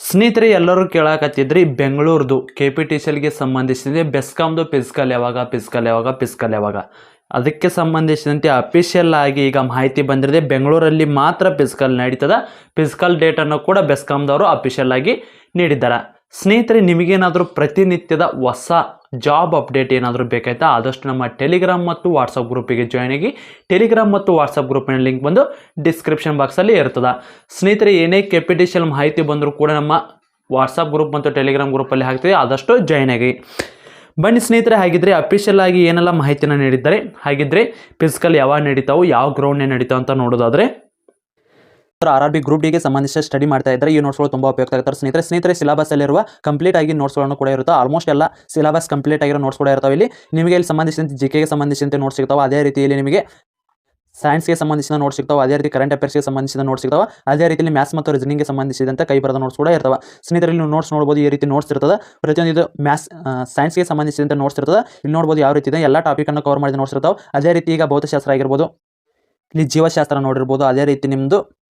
ಸ್ನೇಹಿತರೆ, ಎಲ್ಲರೂ ಕೇಳಾಕತ್ತಿದ್ರಿ, ಬೆಂಗಳೂರ್ದು ಕೆ ಪಿ ಟಿ ಸಿ ಎಲ್ಗೆ ಸಂಬಂಧಿಸಿದಂತೆ ಬೆಸ್ಕಾಮ್ದು ಪಿಸ್ಕಲ್ ಯಾವಾಗ ಪಿಸ್ಕಲ್ ಯಾವಾಗ ಪಿಸ್ಕಲ್ ಯಾವಾಗ? ಅದಕ್ಕೆ ಸಂಬಂಧಿಸಿದಂತೆ ಅಫಿಷಿಯಲ್ ಆಗಿ ಈಗ ಮಾಹಿತಿ ಬಂದಿರದೆ ಬೆಂಗಳೂರಲ್ಲಿ ಮಾತ್ರ ಪಿಸ್ಕಲ್ ನಡೀತದ. ಪಿಸ್ಕಲ್ ಡೇಟನ್ನು ಕೂಡ ಬೆಸ್ಕಾಮ್ದವರು ಅಫಿಷಿಯಲ್ ಆಗಿ ನೀಡಿದ್ದಾರೆ. ಸ್ನೇಹಿತರೆ, ನಿಮಗೇನಾದರೂ ಪ್ರತಿನಿತ್ಯದ ಹೊಸ ಜಾಬ್ ಅಪ್ಡೇಟ್ ಏನಾದರೂ ಬೇಕಾಯ್ತಾ, ಆದಷ್ಟು ನಮ್ಮ ಟೆಲಿಗ್ರಾಮ್ ಮತ್ತು ವಾಟ್ಸಪ್ ಗ್ರೂಪಿಗೆ ಜಾಯ್ನ್ ಆಗಿ. ಟೆಲಿಗ್ರಾಮ್ ಮತ್ತು ವಾಟ್ಸಪ್ ಗ್ರೂಪಿನ ಲಿಂಕ್ ಬಂದು ಡಿಸ್ಕ್ರಿಪ್ಷನ್ ಬಾಕ್ಸಲ್ಲಿ ಇರ್ತದೆ. ಸ್ನೇಹಿತರೆ, ಏನೇ ಕೆಪಿಟಿಷಿಯಲ್ ಮಾಹಿತಿ ಬಂದರೂ ಕೂಡ ನಮ್ಮ ವಾಟ್ಸಪ್ ಗ್ರೂಪ್ ಮತ್ತು ಟೆಲಿಗ್ರಾಮ್ ಗ್ರೂಪಲ್ಲಿ ಹಾಕ್ತೀವಿ, ಆದಷ್ಟು ಜಾಯ್ನ್ ಆಗಿ. ಬನ್ನಿ ಸ್ನೇಹಿತರೆ ಹಾಗಿದ್ದರೆ ಅಫಿಷಿಯಲ್ ಆಗಿ ಏನೆಲ್ಲ ಮಾಹಿತಿನ ನೀಡಿದ್ದಾರೆ ಹಾಗಿದ್ದರೆ ಫಿಸಿಕಲ್ ಯಾವಾಗ ನಡೀತಾವೆ, ಯಾವ ಗ್ರೌಂಡ್ನೇ ನಡೀತಾವೆ ಅಂತ ನೋಡೋದಾದ್ರೆ ಆರ್ ಆರ್ ಬಿ ಗ್ರೂಪ್ ಡಿಗೆ ಸಂಬಂಧಿಸಿದ ಸ್ಟಡಿ ಮಾಡ್ತಾ ಇದ್ದಾರೆ. ಈ ನೋಟ್ಸ್ಗಳು ತುಂಬಾ ಉಪಯುಕ್ತ ಆಗುತ್ತೆ. ಸ್ನೇಹಿತರೆ ಸ್ನೇಹಿತರೆ ಸಿಲಬಸ್ ಅಲ್ಲಿರುವ ಕಂಪ್ಲೀಟ್ ಆಗಿ ನೋಟ್ಸ್ಗಳನ್ನು ಕೂಡ ಇರುತ್ತೆ? ಆಲ್ಮೋಸ್ಟ್ ಎಲ್ಲ ಸಿಲಬಸ್ ಕಂಪ್ಲೀಟ್ ಆಗಿರೋ ನೋಟ್ಸ್ ಕೂಡ ಇರ್ತಾವೆ. ಇಲ್ಲಿ ನಿಮಗೆ ಇಲ್ಲಿ ಸಂಬಂಧಿಸಿದಂತೆ ಜಿ ಕೆಗೆ ಸಂಬಂಧಿಸಿದಂತೆ ನೋಟ್ಸ್ ಸಿಗ್ತಾವೆ. ಅದೇ ರೀತಿಯಲ್ಲಿ ನಿಮಗೆ ಸೈನ್ಸ್ಗೆ ಸಂಬಂಧಿಸಿದ ನೋಟ್ಸ್ ಸಿಗ್ತಾವೆ. ಅದೇ ರೀತಿ ಕರೆಂಟ್ ಅಫೇರ್ಸ್ಗೆ ಸಂಬಂಧಿಸಿದ ನೋಟ್ಸ್ ಸಿಗ್ತಾವೆ. ಅದೇ ರೀತಿಯಲ್ಲಿ ಮ್ಯಾಥ್ಸ್ ಮತ್ತು ರೀಸನಿಂಗ್ಗೆ ಸಂಬಂಧಿಸಿದಂತೆ ಕೈ ಬರದ ನೋಟ್ಸ್ ಕೂಡ ಇರ್ತವೆ. ಸ್ನೇಹಿತರಲ್ಲಿ ಇಲ್ಲಿ ನೋಟ್ಸ್ ನೋಡ್ಬೋದು, ಈ ರೀತಿ ನೋಟ್ಸ್ ಇರ್ತದೆ. ಪ್ರತಿಯೊಂದು ಮ್ಯಾಥ್ಸ್ ಸೈನ್ಸ್ಗೆ ಸಂಬಂಧಿಸಿದಂತೆ ನೋಟ್ಸ್ ಇರ್ತದೆ. ಇಲ್ಲಿ ನೋಡ್ಬೋದು ಯಾವ ರೀತಿ ಇದೆ. ಎಲ್ಲ ಟಾಪಿಕನ್ನು ಕವರ್ ಮಾಡಿದ ನೋಟ್ಸ್ ಇರ್ತಾವೆ. ಅದೇ ರೀತಿ ಈಗ ಭೌತಶಾಸ್ತ್ರ ಆಗಿರ್ಬೋದು. ಇಲ್ಲಿ ಜೀವಶಾಸ್ತ್ರ ನೋಡಿರ್ಬೋದು. ಅದೇ ರೀತಿ ನಿಮ್ಮದು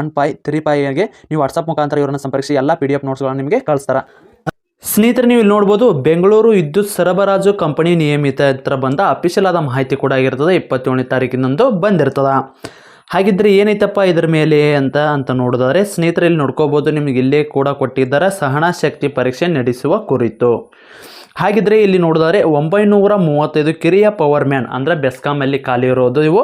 one five three ಪೈಗೆ ನೀವು ವಾಟ್ಸಪ್ ಮುಖಾಂತರ ಇವರನ್ನು ಸಂಪರ್ಕಿಸಿ, ಎಲ್ಲ ಪಿ ಡಿ ಎಫ್ ನೋಟ್ಸ್ಗಳನ್ನು ನಿಮಗೆ ಕಳಿಸ್ತಾರೆ. ಸ್ನೇಹಿತರೆ, ನೀವು ಇಲ್ಲಿ ನೋಡ್ಬೋದು, ಬೆಂಗಳೂರು ವಿದ್ಯುತ್ ಸರಬರಾಜು ಕಂಪನಿ ನಿಯಮಿತ ಹತ್ರ ಬಂದ ಅಫಿಷಿಯಲ್ ಆದ ಮಾಹಿತಿ ಕೂಡ ಆಗಿರ್ತದೆ, ಇಪ್ಪತ್ತೇಳನೇ ತಾರೀಕಿನಂದು ಬಂದಿರ್ತದೆ. ಹಾಗಿದ್ರೆ ಏನೈತಪ್ಪ ಇದ್ರ ಮೇಲೆ ಅಂತ ಅಂತ ನೋಡೋದಾದ್ರೆ, ಸ್ನೇಹಿತರೆ, ಇಲ್ಲಿ ನೋಡ್ಕೋಬೋದು, ನಿಮಗೆ ಇಲ್ಲೇ ಕೂಡ ಕೊಟ್ಟಿದ್ದಾರೆ, ಸಹನಾ ಶಕ್ತಿ ಪರೀಕ್ಷೆ ನಡೆಸುವ ಕುರಿತು. ಹಾಗಿದ್ರೆ ಇಲ್ಲಿ ನೋಡಿದರೆ ಒಂಬೈನೂರ ಮೂವತ್ತೈದು ಕಿರಿಯ ಪವರ್ ಮ್ಯಾನ್ ಅಂದರೆ ಬೆಸ್ಕಾಮಲ್ಲಿ ಖಾಲಿ ಇರೋದು ಇವು.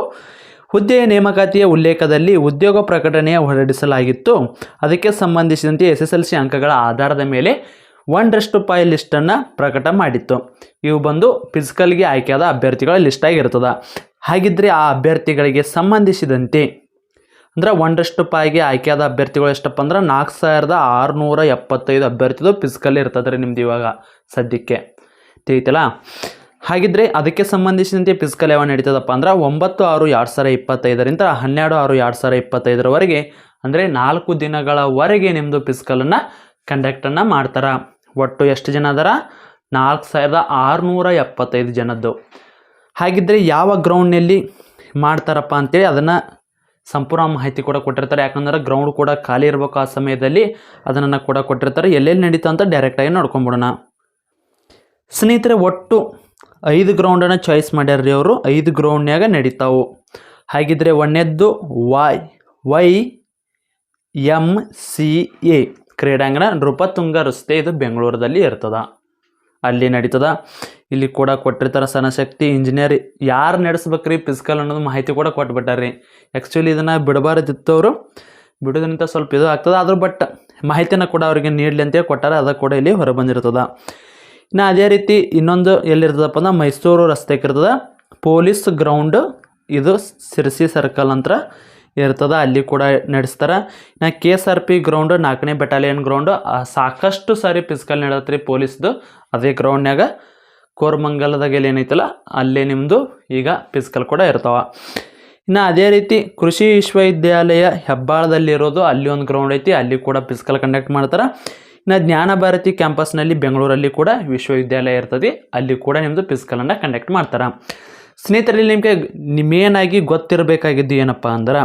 ಹುದ್ದೆಯ ನೇಮಕಾತಿಯ ಉಲ್ಲೇಖದಲ್ಲಿ ಉದ್ಯೋಗ ಪ್ರಕಟಣೆಯ ಹೊರಡಿಸಲಾಗಿತ್ತು. ಅದಕ್ಕೆ ಸಂಬಂಧಿಸಿದಂತೆ ಎಸ್ ಎಸ್ ಎಲ್ ಸಿ ಅಂಕಗಳ ಆಧಾರದ ಮೇಲೆ ಒಂದರಷ್ಟು ಪಾಯಿ ಲಿಸ್ಟನ್ನು ಪ್ರಕಟ ಮಾಡಿತ್ತು. ಇವು ಬಂದು ಫಿಸಿಕಲ್ಗೆ ಆಯ್ಕೆಯಾದ ಅಭ್ಯರ್ಥಿಗಳ ಲಿಸ್ಟ್ ಆಗಿರ್ತದೆ. ಹಾಗಿದ್ದರೆ ಆ ಅಭ್ಯರ್ಥಿಗಳಿಗೆ ಸಂಬಂಧಿಸಿದಂತೆ ಅಂದ್ರೆ ಒಂದಷ್ಟು ಪಾಯಿಗೆ ಆಯ್ಕೆಯಾದ ಅಭ್ಯರ್ಥಿಗಳು ಎಷ್ಟಪ್ಪ ಅಂದ್ರೆ ನಾಲ್ಕು ಸಾವಿರದ ಆರುನೂರ ಎಪ್ಪತ್ತೈದು ಅಭ್ಯರ್ಥಿದು ಫಿಸಿಕಲ್ ಇರ್ತದೆ ನಿಮ್ದು ಇವಾಗ ಸದ್ಯಕ್ಕೆ. ತಿಳಿತಲ್ಲ? ಹಾಗಿದ್ರೆ ಅದಕ್ಕೆ ಸಂಬಂಧಿಸಿದಂತೆ ಫಿಸಿಕಲ್ ಯಾವ ನಡೀತದಪ್ಪ ಅಂದ್ರೆ ಒಂಬತ್ತು ಆರು ಎರಡು ಸಾವಿರ ಇಪ್ಪತ್ತೈದರಿಂದ ಹನ್ನೆರಡು ಆರು ಎರಡು ಸಾವಿರ ಇಪ್ಪತ್ತೈದರವರೆಗೆ, ಅಂದರೆ ನಾಲ್ಕು ದಿನಗಳವರೆಗೆ ನಿಮ್ಮದು ಫಿಸಿಕಲನ್ನು ಕಂಡಕ್ಟನ್ನು ಮಾಡ್ತಾರೆ. ಒಟ್ಟು ಎಷ್ಟು ಜನ ಅದರ? ನಾಲ್ಕು ಸಾವಿರದ ಆರುನೂರ ಎಪ್ಪತ್ತೈದು ಜನದ್ದು. ಹಾಗಿದ್ರೆ ಯಾವ ಗ್ರೌಂಡ್ನಲ್ಲಿ ಮಾಡ್ತಾರಪ್ಪ ಅಂತೇಳಿ ಅದನ್ನು ಸಂಪೂರ್ಣ ಮಾಹಿತಿ ಕೂಡ ಕೊಟ್ಟಿರ್ತಾರೆ. ಯಾಕಂದ್ರೆ ಗ್ರೌಂಡ್ ಕೂಡ ಖಾಲಿ ಇರಬೇಕು ಆ ಸಮಯದಲ್ಲಿ, ಅದನ್ನು ಕೂಡ ಕೊಟ್ಟಿರ್ತಾರೆ. ಎಲ್ಲೆಲ್ಲಿ ನಡೀತಾ ಅಂತ ಡೈರೆಕ್ಟಾಗಿ ನೋಡ್ಕೊಂಬಿಡೋಣ. ಸ್ನೇಹಿತರೆ, ಒಟ್ಟು ಐದು ಗ್ರೌಂಡನ್ನು ಚಾಯ್ಸ್ ಮಾಡ್ಯಾರ್ರಿ ಅವರು. ಐದು ಗ್ರೌಂಡ್ನ್ಯಾಗ ನಡೀತಾವು. ಹಾಗಿದ್ರೆ ಒಂದನೇದ್ದು Y Y M C A ಕ್ರೀಡಾಂಗಣ ನೃಪತುಂಗ ರಸ್ತೆ ಇದು ಬೆಂಗಳೂರದಲ್ಲಿ ಇರ್ತದ. ಅಲ್ಲಿ ನಡೀತದ. ಇಲ್ಲಿ ಕೂಡ ಕೊಟ್ಟಿರ್ತಾರೆ ಸನಶಕ್ತಿ ಇಂಜಿನಿಯರ್. ಯಾರು ನಡೆಸ್ಬೇಕ್ರಿ ಫಿಸಿಕಲ್ ಅನ್ನೋದು ಮಾಹಿತಿ ಕೂಡ ಕೊಟ್ಬಿಟ್ಟಾರ್ರಿ. ಆ್ಯಕ್ಚುಲಿ ಇದನ್ನು ಬಿಡಬಾರ್ದಿತ್ತು ಅವರು ಬಿಡೋದ್ರಿಂದ ಸ್ವಲ್ಪ ಇದು ಆಗ್ತದೆ. ಆದರೂ ಬಟ್ ಮಾಹಿತಿನ ಕೂಡ ಅವರಿಗೆ ನೀಡಲಿ ಅಂತೇಳಿ ಕೊಟ್ಟಾರೆ. ಅದು ಕೂಡ ಇಲ್ಲಿ ಹೊರ ಬಂದಿರ್ತದ ಇನ್ನು ಅದೇ ರೀತಿ ಇನ್ನೊಂದು ಎಲ್ಲಿರ್ತದಪ್ಪ ಅಂದ್ರೆ ಮೈಸೂರು ರಸ್ತೆಗೆ ಇರ್ತದೆ ಪೊಲೀಸ್ ಗ್ರೌಂಡ್ ಇದು ಸಿರ್ಸಿ ಸರ್ಕಲ್ ಅಂತ ಇರ್ತದೆ, ಅಲ್ಲಿ ಕೂಡ ನಡೆಸ್ತಾರೆ. ಇನ್ನು K S R P ground, ನಾಲ್ಕನೇ ಬೆಟಾಲಿಯನ್ ಗ್ರೌಂಡ್ ಸಾಕಷ್ಟು ಸಾರಿ ಫಿಸಿಕಲ್ ನಡೆದತ್ರಿ ಪೊಲೀಸ್ದು. ಅದೇ ಗ್ರೌಂಡ್ನಾಗ ಕೋರ್ಮಂಗಲದಾಗ ಎಲ್ಲಿ ಏನೈತಲ್ಲ, ಅಲ್ಲೇ ನಿಮ್ಮದು ಈಗ ಫಿಸಿಕಲ್ ಕೂಡ ಇರ್ತಾವ. ಇನ್ನು ಅದೇ ರೀತಿ ಕೃಷಿ ವಿಶ್ವವಿದ್ಯಾಲಯ ಹೆಬ್ಬಾಳದಲ್ಲಿರೋದು, ಅಲ್ಲಿ ಒಂದು ಗ್ರೌಂಡ್ ಐತಿ, ಅಲ್ಲಿ ಕೂಡ ಫಿಸಿಕಲ್ ಕಂಡಕ್ಟ್ ಮಾಡ್ತಾರೆ. ಇನ್ನು ಜ್ಞಾನಭಾರತಿ ಕ್ಯಾಂಪಸ್ನಲ್ಲಿ ಬೆಂಗಳೂರಲ್ಲಿ ಕೂಡ ವಿಶ್ವವಿದ್ಯಾಲಯ ಇರ್ತದೆ. ಅಲ್ಲಿ ಕೂಡ ನಿಮ್ಮದು ಫಿಸಿಕಲನ್ನು ಕಂಡಕ್ಟ್ ಮಾಡ್ತಾರೆ. ಸ್ನೇಹಿತರಲ್ಲಿ ನಿಮಗೆ ಮೇನ್ ಆಗಿ ಗೊತ್ತಿರಬೇಕಾಗಿದ್ದು ಏನಪ್ಪ ಅಂದ್ರೆ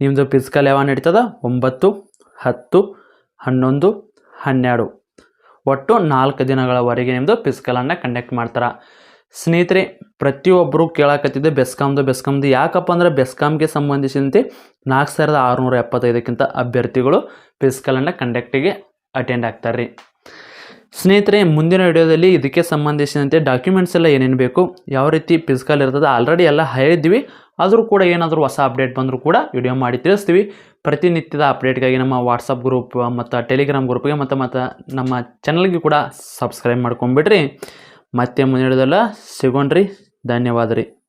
ನಿಮ್ಮದು ಫಿಸಿಕಲ್ ಯಾವ ನಡೀತದ? ಒಂಬತ್ತು, ಹತ್ತು, ಹನ್ನೊಂದು, ಹನ್ನೆರಡು. ಒಟ್ಟು ನಾಲ್ಕು ದಿನಗಳವರೆಗೆ ನಿಮ್ಮದು ಫಿಸಿಕಲನ್ನು ಕಂಡಕ್ಟ್ ಮಾಡ್ತಾರೆ. ಸ್ನೇಹಿತರೆ ಪ್ರತಿಯೊಬ್ಬರು ಕೇಳಕತ್ತಿದ್ದೆ ಬೆಸ್ಕಾಮ್ದು ಬೆಸ್ಕಾಮ್ದು ಯಾಕಪ್ಪ ಅಂದ್ರೆ ಬೆಸ್ಕಾಮ್ಗೆ ಸಂಬಂಧಿಸಿದಂತೆ ನಾಲ್ಕು ಸಾವಿರದ ಆರುನೂರ ಎಪ್ಪತ್ತೈದಕ್ಕಿಂತ ಅಭ್ಯರ್ಥಿಗಳು ಫಿಸಿಕಲನ್ನು ಕಂಡಕ್ಟಿಗೆ ಅಟೆಂಡ್ ಆಗ್ತಾರೆ ರೀ ಸ್ನೇಹಿತರೆ, ಮುಂದಿನ ವಿಡಿಯೋದಲ್ಲಿ ಇದಕ್ಕೆ ಸಂಬಂಧಿಸಿದಂತೆ ಡಾಕ್ಯುಮೆಂಟ್ಸ್ ಎಲ್ಲ ಏನೇನು ಬೇಕು, ಯಾವ ರೀತಿ ಫಿಸಿಕಲ್ ಇರ್ತದೆ ಆಲ್ರೆಡಿ ಎಲ್ಲ ಹೇಳಿದ್ವಿ. ಆದರೂ ಕೂಡ ಏನಾದರೂ ಹೊಸ ಅಪ್ಡೇಟ್ ಬಂದರೂ ಕೂಡ ವಿಡಿಯೋ ಮಾಡಿ ತಿಳಿಸ್ತೀವಿ. ಪ್ರತಿನಿತ್ಯದ ಅಪ್ಡೇಟ್ಗಾಗಿ ನಮ್ಮ ವಾಟ್ಸಪ್ ಗ್ರೂಪ್ ಮತ್ತು ಟೆಲಿಗ್ರಾಮ್ ಗ್ರೂಪ್ಗೆ ಮತ್ತು ಮತ್ತು ನಮ್ಮ ಚಾನಲ್ಗೆ ಕೂಡ ಸಬ್ಸ್ಕ್ರೈಬ್ ಮಾಡ್ಕೊಂಬಿಡ್ರಿ ಮತ್ತೆ ಮುಂದಿನ ವಿಡಿಯೋದಲ್ಲ ಸಿಗೋಣ್ರಿ. ಧನ್ಯವಾದ ರೀ